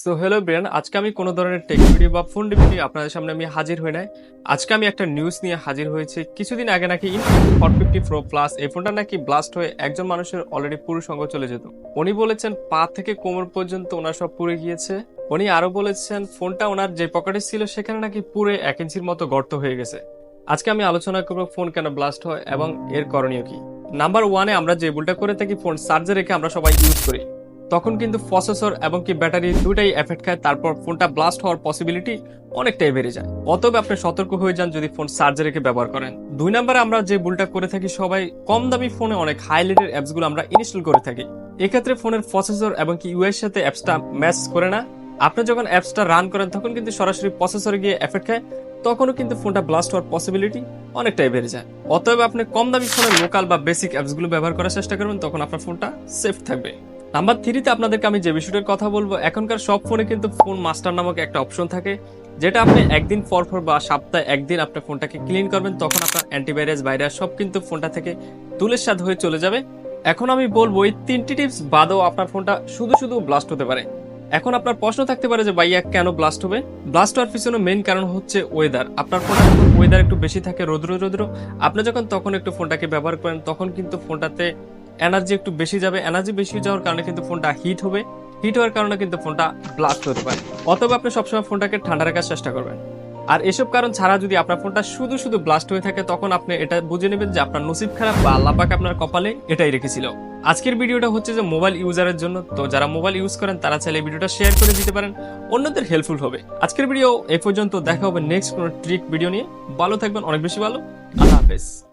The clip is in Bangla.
সো হ্যালো ব্রেন আজকে আমি কোনো ধরনের টেক ভিডিও বা ফোন রিভিউ আপনাদের সামনে আমি হাজির হই নাই। আজকে আমি একটা নিউজ নিয়ে হাজির হয়েছি। কিছুদিন আগে নাকি হট ফিফটি প্রো প্লাস এই ফোনটা নাকি ব্লাস্ট হয়ে একজন মানুষের অলরেডি পুরো সঙ্গ চলে যেত। উনি বলেছেন পা থেকে কোমর পর্যন্ত ওনার সব পুড়ে গিয়েছে। উনি আরও বলেছেন ফোনটা ওনার যে পকেটে ছিল সেখানে নাকি পুরে এক ইঞ্চির মতো গর্ত হয়ে গেছে। আজকে আমি আলোচনা করব ফোন কেন ব্লাস্ট হয় এবং এর করণীয় কি। নাম্বার ওয়ানে আমরা যে ভুলটা করে থাকি ফোন চার্জে রেখে আমরা সবাই ইউজ করি। তখন কিন্তু প্রসেসর এবং কি ব্যাটারি দুটাই এফেক্ট খায়, তারপর ফোনটা ব্লাস্ট হওয়ার পসিবিলিটি অনেকটাই বেড়ে যায়। অতএব আপনি সতর্ক হয়ে যান যদি ফোন চার্জে রেখে ব্যবহার করেন। দুই নম্বরে আমরা যে ভুলটা করে থাকি সবাই, কম দামি ফোনে অনেক হাইলাইটের অ্যাপসগুলো আমরা ইনস্টল করে থাকি। এক্ষেত্রে ফোনের প্রসেসর এবং কি ইউএর সাথে অ্যাপসটা ম্যাচ করে না। আপনি যখন অ্যাপসটা রান করেন, তখন কিন্তু সরাসরি প্রসেসরে গিয়ে এফেক্ট খায়, তখনও কিন্তু ফোনটা ব্লাস্ট হওয়ার পসিবিলিটি অনেকটাই বেড়ে যায়। অতএব আপনি কম দামি ফোনের লোকাল বা বেসিক অ্যাপসগুলো ব্যবহার করার চেষ্টা করবেন, তখন আপনার ফোনটা সেফ থাকবে। নাম্বার থ্রিতে আপনাদেরকে আমি যে বিষয়টার কথা বলব, এখনকার সব ফোনে কিন্তু ফোন মাস্টার নামক একটা অপশন থাকে, যেটা আপনি একদিন পর পর বা সপ্তাহে একদিন আপনার ফোনটাকে ক্লিন করবেন, তখন আপনার অ্যান্টিভাইরাস ভাইরাস সব কিন্তু ফোনটা থেকে তুলের স্বাদ হয়ে চলে যাবে। এখন আমি বলব, এই তিনটি টিপস বাদেও আপনার ফোনটা শুধু শুধু ব্লাস্ট হতে পারে। এখন আপনার প্রশ্ন থাকতে পারে যে, ভাইয়া, কেন ব্লাস্ট হবে? ব্লাস্ট হওয়ার পিছনে মেন কারণ হচ্ছে ওয়েদার আপনার ফোনে যখন ওয়েদার একটু বেশি থাকে, রৌদ্র রৌদ্র, আপনি যখন তখন একটু ফোনটাকে ব্যবহার করেন, তখন কিন্তু ফোনটাতে এনার্জি একটু বেশি যাবে এনার্জি বেশি যাওয়ার কারণে কিন্তু ফোনটা হিট হবে। হিট হওয়ার কারণে কিন্তু ফোনটা ব্লাস্ট হতে পারে। অথবা আপনি সবসময় ফোনটাকে ঠান্ডা রাখার চেষ্টা করবেন। আর এসব কারণ ছাড়া যদি আপনার ফোনটা শুধু শুধু ব্লাস্ট হয়ে থাকে, তখন আপনি এটা বুঝে নেবেন যে আপনার নসিব খারাপ বা আল্লাহ পাক আপনার কপালে এটাই রেখেছিল। আজকের ভিডিওটা হচ্ছে যে মোবাইল ইউজারের জন্য। তো যারা মোবাইল ইউজ করেন, তারা চাইলে ভিডিওটা শেয়ার করে দিতে পারেন। অন্যদের হেল্পফুল হবে। আজকের ভিডিও এ পর্যন্ত দেখা হবে নেক্সট কোনো ট্রিক ভিডিও নিয়ে। ভালো থাকবেন, অনেক বেশি ভালো। আল্লাহ হাফেজ।